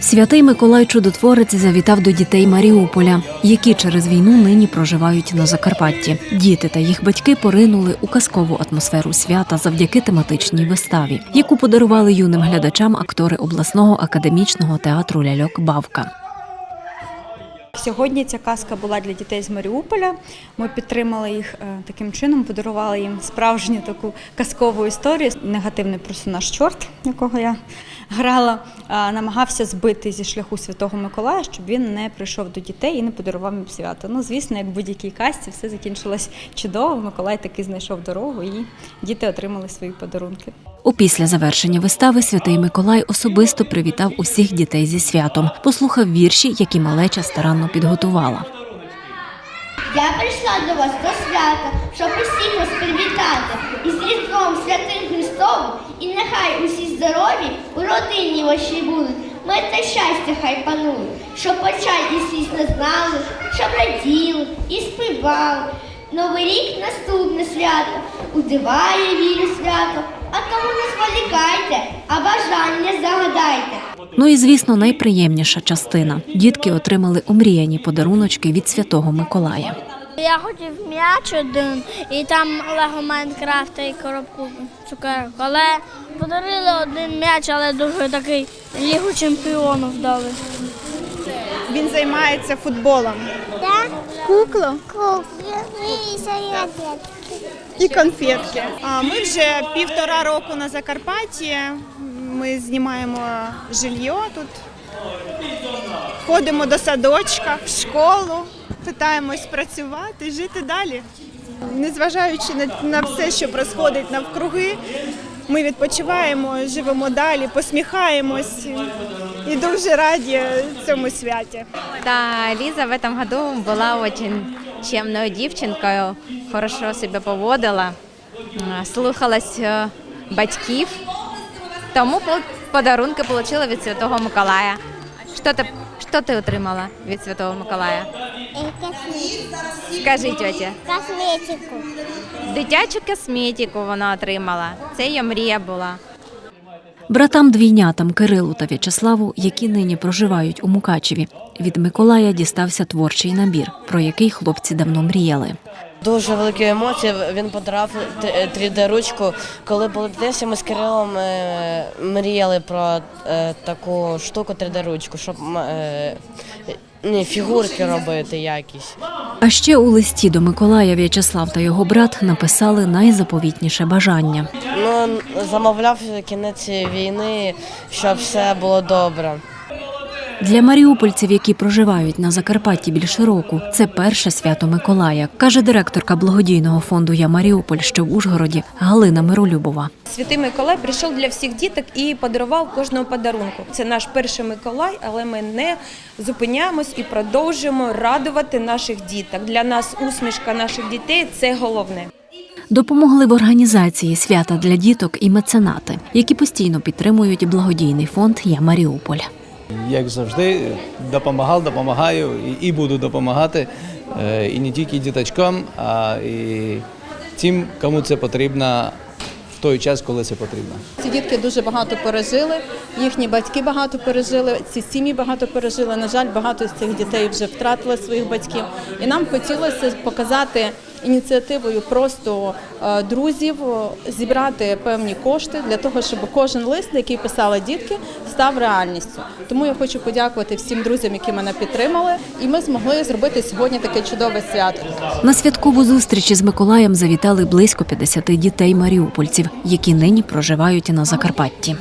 Святий Миколай Чудотворець завітав до дітей Маріуполя, які через війну нині проживають на Закарпатті. Діти та їх батьки поринули у казкову атмосферу свята завдяки тематичній виставі, яку подарували юним глядачам актори обласного академічного театру Ляльок Бавка. Сьогодні ця казка була для дітей з Маріуполя. Ми підтримали їх е, таким чином, подарували їм справжню таку казкову історію. Негативний персонаж чорт, якого я грала, намагався збити зі шляху Святого Миколая, щоб він не прийшов до дітей і не подарував їм свято. Ну, звісно, як в будь-якій казці, все закінчилось чудово. Миколай таки знайшов дорогу, і діти отримали свої подарунки. Опісля завершення вистави святий Миколай особисто привітав усіх дітей зі святом, послухав вірші, які малеча старанно підготувала. Я прийшла до вас до свята, щоб усіх вас привітати із Різдвом Святим Христовим, і нехай усі здорові у родині вашій будуть. Мир та щастя хай панують, щоб почай і слізно знали, щоб раділи і співали. Новий рік наступне свято, у дива я вірю свято, а тому не зволікайте, а бажання загадайте. Ну і звісно, найприємніша частина. Дітки отримали омріяні подаруночки від святого Миколая. Я хотів м'яч один, і там Лего Майнкрафта і коробку цукерок. Але подарили один м'яч, але дуже такий Лігу чемпіонів дали. Він займається футболом Куклу? і конфетки. А ми вже півтора року на Закарпатті. Ми знімаємо жилье тут. Ходимо до садочка, в школу, питаємось працювати, жити далі. Незважаючи на, на все, що происходить навкруги, ми відпочиваємо, живемо далі, посміхаємось і дуже раді цьому святі. Да, Лиза в этом году была очень чемной девчонкой, хорошо себя поводила, слухалась е, батьків, тому подарунки отримала від Святого Миколая. Що ти, що ти отримала від Святого Миколая? Скажи, тьотя. Косметику. Дитячу косметику вона отримала. Це її мрія була. Братам двійнятам Кирилу та В'ячеславу, які нині проживають у Мукачеві, від Миколая дістався творчий набір, про який хлопці давно мріяли. Дуже великі емоції. Він подарував 3D-ручку. Коли були дитинці, ми з Кирилом е, мріяли про е, таку штуку 3D-ручку, щоб е, ні, фігурки робити якісь. А ще у листі до Миколая В'ячеслав та його брат написали найзаповітніше бажання. Ну, замовляв кінець війни, щоб все було добре. Для маріупольців, які проживають на Закарпатті більше року, це перше свято Миколая, каже директорка благодійного фонду Я Маріуполь, що в Ужгороді Галина Миролюбова. Святий Миколай прийшов для всіх діток і подарував кожного подарунку. Це наш перший Миколай, але ми не зупиняємось і продовжуємо радувати наших діток. Для нас усмішка наших дітей це головне. Допомогли в організації свята для діток і меценати, які постійно підтримують благодійний фонд Я Маріуполь. Як завжди, допомагав, допомагаю і, буду допомагати е, і не тільки діточкам, а і тим, кому це потрібно в той час, коли це потрібно. Ці дітки дуже багато пережили, їхні батьки багато пережили, ці сім'ї багато пережили. На жаль, багато з цих дітей вже втратили своїх батьків. І нам хотілося показати ініціативою просто е, друзів, е, зібрати певні кошти для того, щоб кожен лист, який писали дітки, став реальністю. Тому я хочу подякувати всім друзям, які мене підтримали, і ми змогли зробити сьогодні таке чудове свято. На святкову зустріч із Миколаєм завітали близько 50 дітей маріупольців, які нині проживають на Закарпатті.